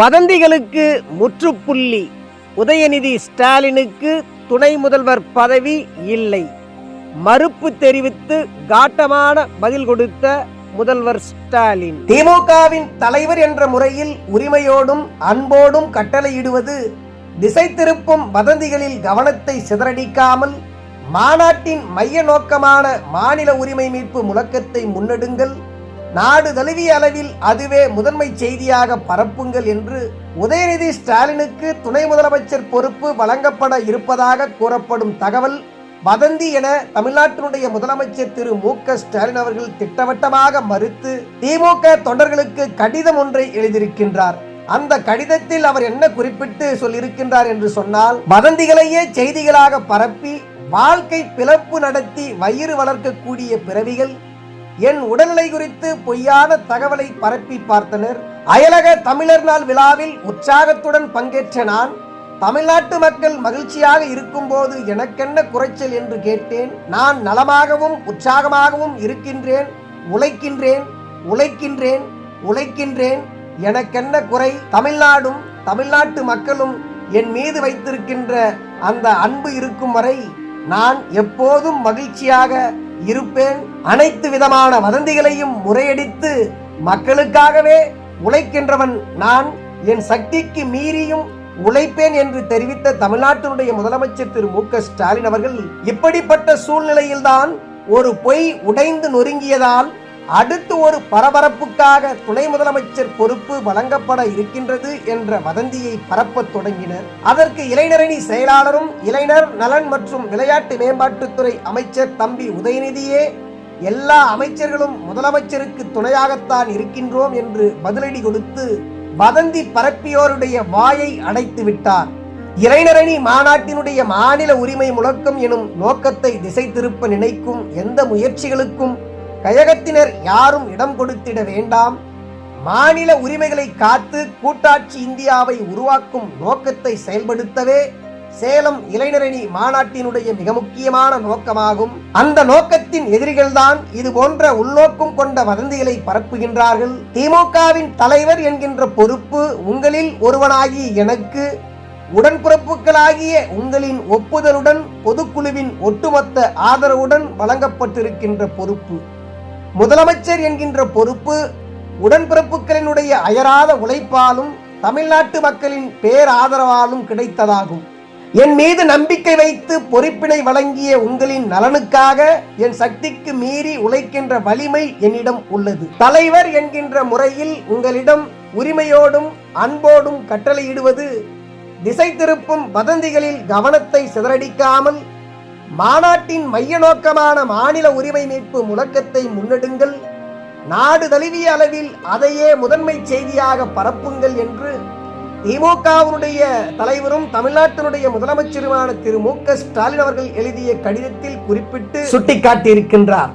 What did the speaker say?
வதந்திகளுக்கு முற்றுப்புள்ளி. உதயநிதி ஸ்டாலினுக்கு துணை முதல்வர் பதவி இல்லை. மறுப்பு தெரிவித்து காட்டமான பதில் கொடுத்த முதல்வர் ஸ்டாலின். திமுகவின் தலைவர் என்ற முறையில் உரிமையோடும் அன்போடும் கட்டளையிடுவது திசை திருப்பும் வதந்திகளில் கவனத்தை சிதறடிக்காமல் மாநாட்டின் மைய நோக்கமான மாநில உரிமை மீட்பு முழக்கத்தை முன்னெடுங்கள். நாடு தழுவிய அளவில் அதுவே முதன்மை செய்தியாக பரப்புங்கள் என்று உதயநிதி ஸ்டாலினுக்கு துணை முதலமைச்சர் பொறுப்பு வழங்கப்பட இருப்பதாக கூறப்படும் தகவல் வதந்தி என தமிழ்நாட்டினுடைய முதலமைச்சர் திரு மு க ஸ்டாலின் அவர்கள் திட்டவட்டமாக மறுத்து திமுக தொண்டர்களுக்கு கடிதம் ஒன்றை எழுதியிருக்கின்றார். அந்த கடிதத்தில் அவர் என்ன குறிப்பிட்டு சொல்லியிருக்கின்றார் என்று சொன்னால் வதந்திகளையே செய்திகளாக பரப்பி வாழ்க்கை பிளப்பு நடத்தி வயிறு வளர்க்கக்கூடிய பிறவிகள் என் உடல்நிலை குறித்து பொய்யான தகவலை பரப்பி பார்த்தனர். அயலக தமிழர் நாள் விழாவில் உற்சாகத்துடன் பங்கேற்ற நான் தமிழ்நாட்டு மக்கள் மகிழ்ச்சியாக இருக்கும்போது எனக்கென்ன குறைச்சல் என்று கேட்டேன். நான் நலமாகவும் உற்சாகமாகவும் இருக்கின்றேன். உழைக்கின்றேன் உழைக்கின்றேன் உழைக்கின்றேன். எனக்கென்ன குறை? தமிழ்நாடும் தமிழ்நாட்டு மக்களும் என் மீது வைத்திருக்கின்ற அந்த அன்பு இருக்கும் வரை நான் எப்போதும் மகிழ்ச்சியாக இருப்பேன். அனைத்து விதமான வதந்திகளையும் முறையடித்து மக்களுக்காகவே உழைக்கின்றவன் நான். என் சக்திக்கு மீறியும் உழைப்பேன் என்று தெரிவித்த தமிழ்நாட்டினுடைய முதலமைச்சர் திரு மு ஸ்டாலின் அவர்கள் இப்படிப்பட்ட சூழ்நிலையில்தான் ஒரு பொய் உடைந்து நொறுங்கியதால் அடுத்து ஒரு பரபரப்புக்காக துணை முதலமைச்சர் பொறுப்பு வழங்கப்பட இருக்கின்றது என்ற வதந்தியை பரப்பத் தொடங்கினர். அதற்கு இளைஞரணி செயலாளரும் இளைஞர் நலன் மற்றும் விளையாட்டு மேம்பாட்டுத்துறை அமைச்சர் தம்பி உதயநிதியே எல்லா அமைச்சர்களும் முதலமைச்சருக்கு துணையாகத்தான் இருக்கின்றோம் என்று பதிலடி கொடுத்து வதந்தி பரப்பியோருடைய வாயை அடைத்து விட்டார். இளைஞரணி மாநாட்டினுடைய மாநில உரிமை முழக்கம் எனும் நோக்கத்தை திசை திருப்ப நினைக்கும் எந்த முயற்சிகளுக்கும் கழகத்தினர் யாரும் இடம் கொடுத்திட வேண்டாம். மாநில உரிமைகளை காத்து கூட்டாட்சி இந்தியாவை உருவாக்கும் நோக்கத்தை செயல்படுத்தவே சேலம் இளைஞரணி மாநாட்டினுடைய மிக முக்கியமான நோக்கமாகும். அந்த நோக்கத்தின் எதிரிகள்தான் இது போன்ற உள்நோக்கம் கொண்ட வதந்திகளை பரப்புகின்றார்கள். திமுகவின் தலைவர் என்கின்ற பொறுப்பு உங்களில் ஒருவனாகி எனக்கு. உடன்பிறப்புகளாகிய உங்களின் ஒப்புதலுடன் பொதுக்குழுவின் ஒட்டுமொத்த ஆதரவுடன் வழங்கப்பட்டிருக்கின்ற பொறுப்பு. முதலமைச்சர் என்கின்ற பொறுப்பு உடன்பிறப்புகளினுடைய அயராத உழைப்பாலும் தமிழ்நாட்டு மக்களின் பேராதரவாலும் கிடைத்ததாகும். என் மீது நம்பிக்கை வைத்து பொறுப்பினை வழங்கிய உங்களின் நலனுக்காக என் சக்திக்கு மீறி உழைக்கின்ற வலிமை என்னிடம் உள்ளது. தலைவர் என்கின்ற முறையில் உங்களிடம் உரிமையோடும் அன்போடும் கட்டளையிடுவது திசை திருப்பும் வதந்திகளில் கவனத்தை சிதறடிக்காமல் மாநாட்டின் மைய நோக்கமான மாநில உரிமை மீட்பு முழக்கத்தை முன்னெடுங்கள். நாடு தழுவிய அளவில் அதையே முதன்மை செய்தியாக பரப்புங்கள் என்று திமுகவினுடைய தலைவரும் தமிழ்நாட்டினுடைய முதலமைச்சருமான திரு மு க ஸ்டாலின் அவர்கள் எழுதிய கடிதத்தில் குறிப்பிட்டு சுட்டிக்காட்டியிருக்கின்றார்.